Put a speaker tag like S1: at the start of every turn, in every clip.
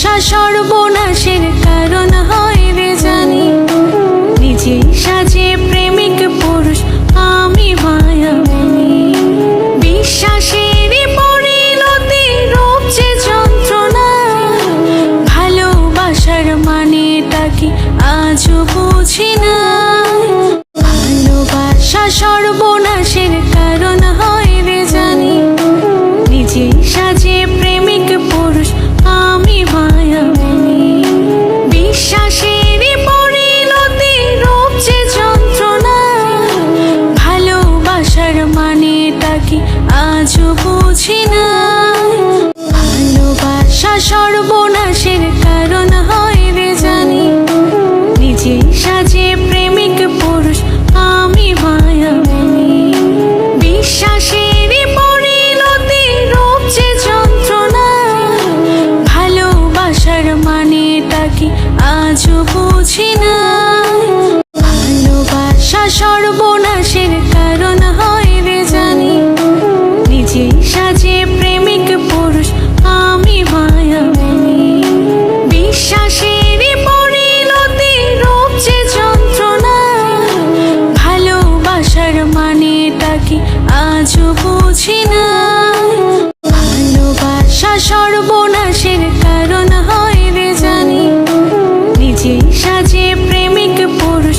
S1: সর্বনাশের কারণ হয়। আজও বুঝি না ভালোবাসা সর্বনাশের কারণ হয় রে জানি। নিজেই সাজে প্রেমিক পুরুষ, আমি মায়ামণি বিশ্বাসের পরিণতি রূপ যে যন্ত্রণা। ভালোবাসার মানেটা কি আজও বুঝি না ভালোবাসা সর্বনাশের সর্বনাশের কারণ হয় রে জানি। নিজেই সাজে প্রেমিক পুরুষ,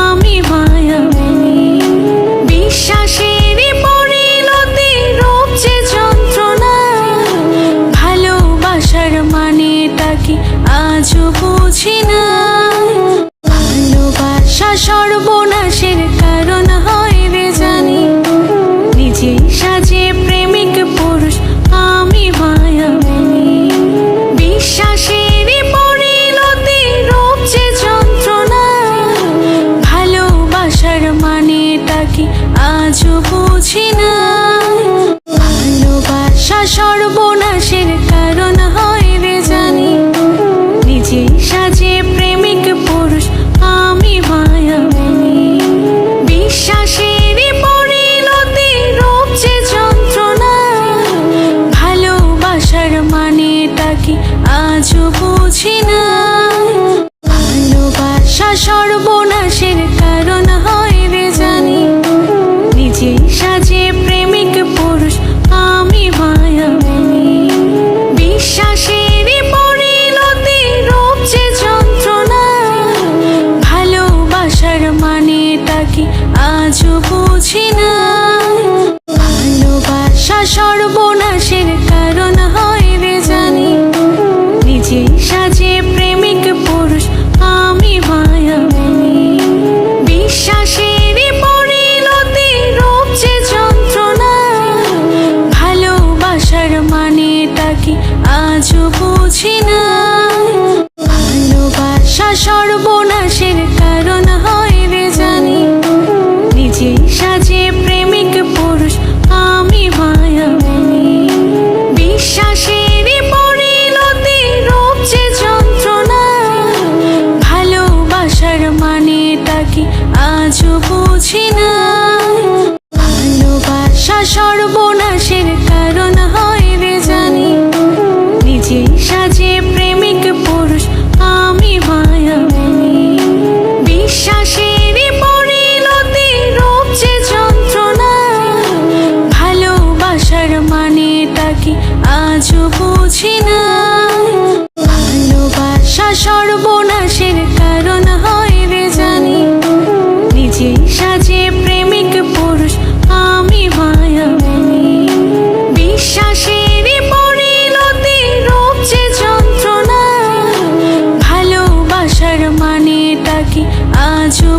S1: আমি মায়ামণি বিশ্বাসের পরিণতি রূপ যন্ত্রণা। ভালোবাসার মানে তাকে আজও বুঝি না? সর্বনাশের কারণ হয় জানি। নিজেই সাজে প্রেমিক পুরুষ, আমি মায়ামণি বিশ্বাসের ভালোবাসার মানেটা কি আজও বুঝি না। ভালোবাসা সর্বনাশের কারণ ভালোবাসা সর্বনাশের থাকি আজও